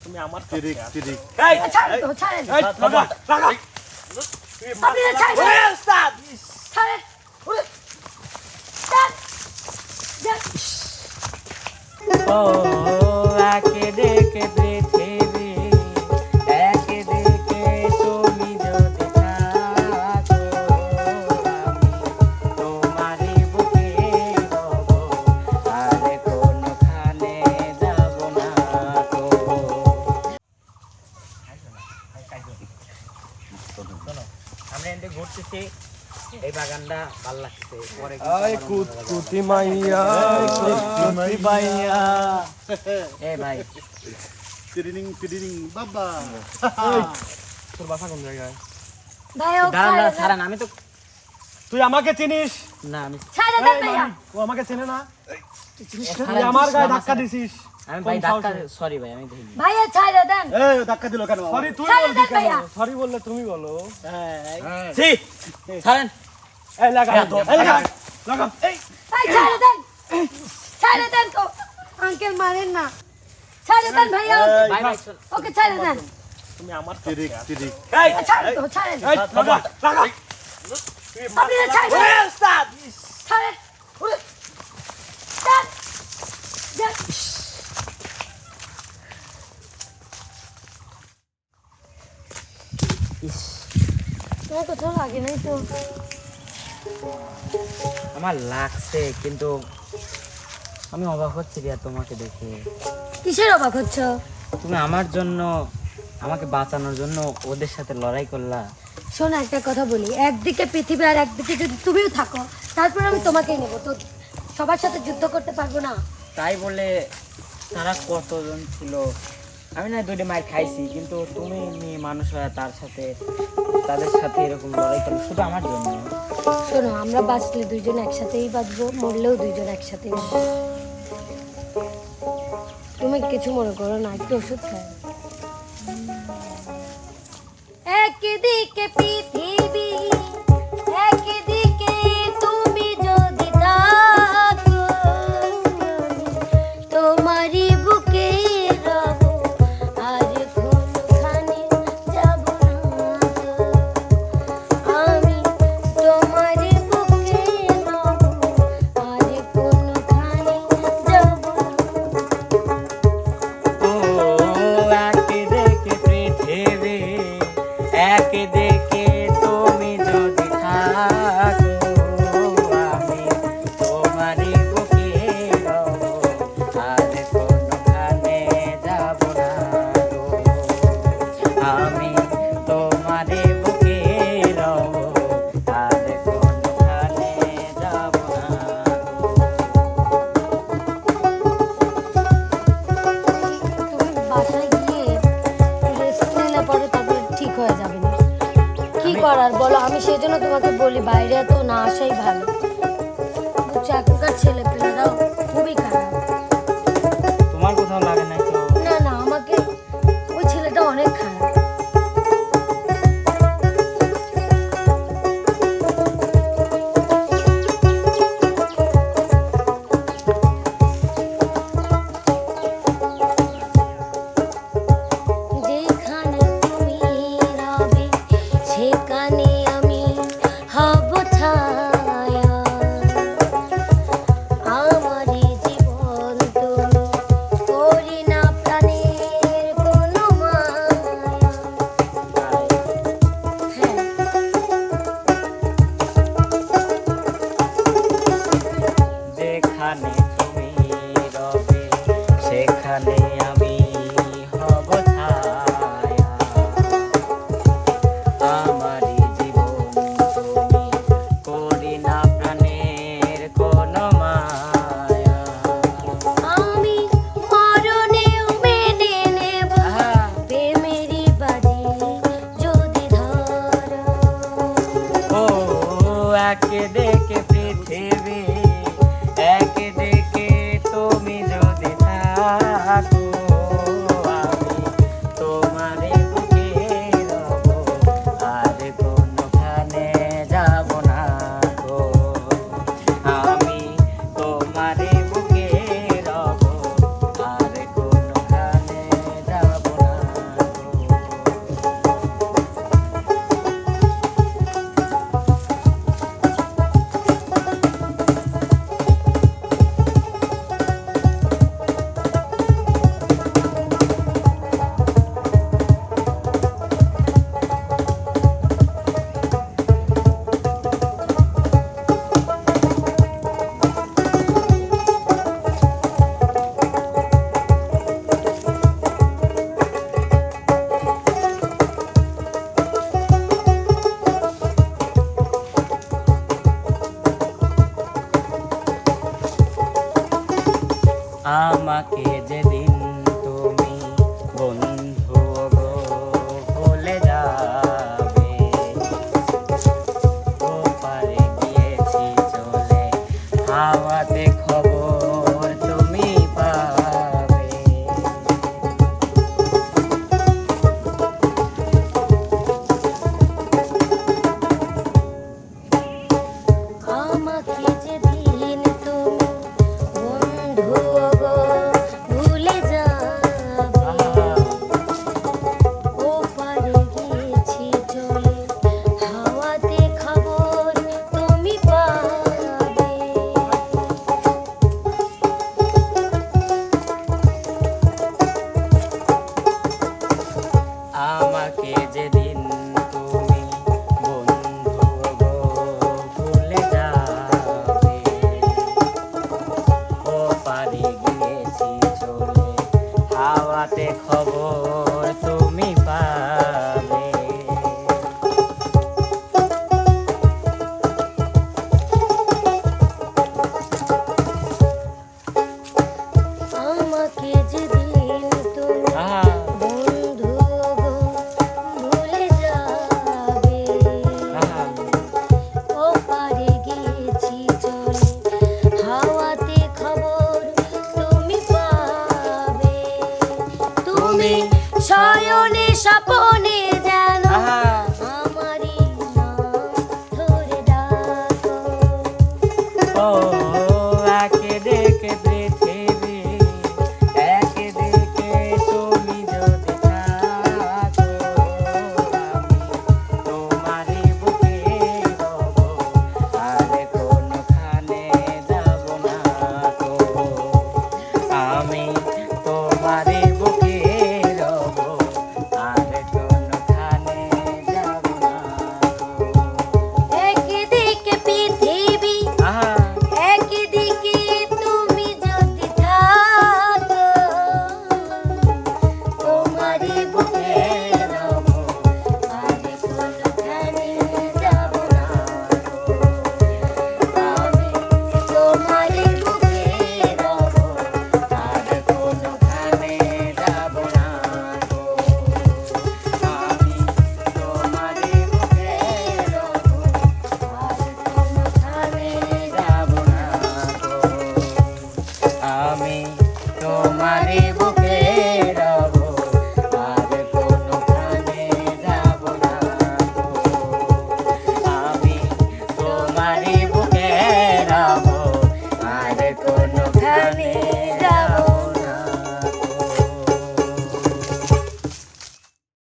তুমি আমার তিরিক তিরিক। এই ছাড়েন তো ছাড়েন এই লাগা লাগা আপনি ছাড়েন। ওরে উস্তাদ ছাড়েন। উরে, ছাড়। ও একে দেখে শোনো আমরা এখান ঘুরতেছি এই বাগানটা ভালো লাগছে পরে আই আবার কুত অন্য জায়গায় কুতি মাইয়া কুতি মাইয়া। এ ভাই। তিরিং তিরিং বাবা। তোর বাসা কোন জায়গায়? ভাইয়া ও দাঁড়ান দাঁড়ান, আমি তো তুই আমাকে চিনিস? না আমি ভাইয়া। ও আমাকে চেনে না? তুই আমার গায়ে ধাক্কা দিছিস। আমি ভাই ধাক্কা সরি ভাই আমি দেখিনি ভাইয়া ছাড়ে দেন। এই ধাক্কা দিল কেন? সরি তুই বলবি কেন? সরি বললে তুমি বলো। হ্যাঁ। ছি ছাড়েন। এই লাগা এই লাগা লাগা এই। ভাই ছাড়ে দেন। ছাড়ে দেন তো। আঙ্কেল মারেন না। ছাড়ে দেন ভাইয়া ওকে। ভাই ভাই চল। ওকে ছাড়ে দেন। তুমি আমার তিরিক তিরিক। এই ছাড়েন ছাড়েন। এই লাগা লাগা আপনি ছাড়েন ওরে উস্তাদ ছাড়েন উরে, ছাড়। যান। ইস, তোমার কোথাও নাই তো আমার লাগছে কিন্তু আমি অবাক হচ্ছি রিয়া তোমাকে দেখে। কিসের অবাক হচ্ছ? তুমি আমার জন্য আমাকে বাঁচানোর জন্য ওদের সাথে লড়াই করলা। শোনো একটা কথা বলি। একদিকে পৃথিবী আর একদিকে যদি তুমিও থাকো তারপর আমি তোমাকেই নেব। তো সবার সাথে যুদ্ধ করতে পারব না? তাই বলে তারা কতজন ছিল? আমি না দুটি মায়ের খাইছি কিন্তু তুমি মেয়ে মানুষ হয়ে তার সাথে তাদের সাথে এরকম লড়াই করো শুধু আমার জন্য শোনো আমরা বাঁচলে দুইজন একসাথেই বাঁচবো মরলেও দুইজন একসাথেই। তুমি কিছু মনে করো না একটু ওষুধ খাই একদিকে পৃথিবী আমি বুকে রব আর কোনখানে যাব ঠিক হয়ে যাবে না। কি করার বলো? আমি সেই জন্য তোমাকে বলি বাইরে তো না আসাই ভালো। এখনকার ছেলে পেলেরাও খুবই খারাপ।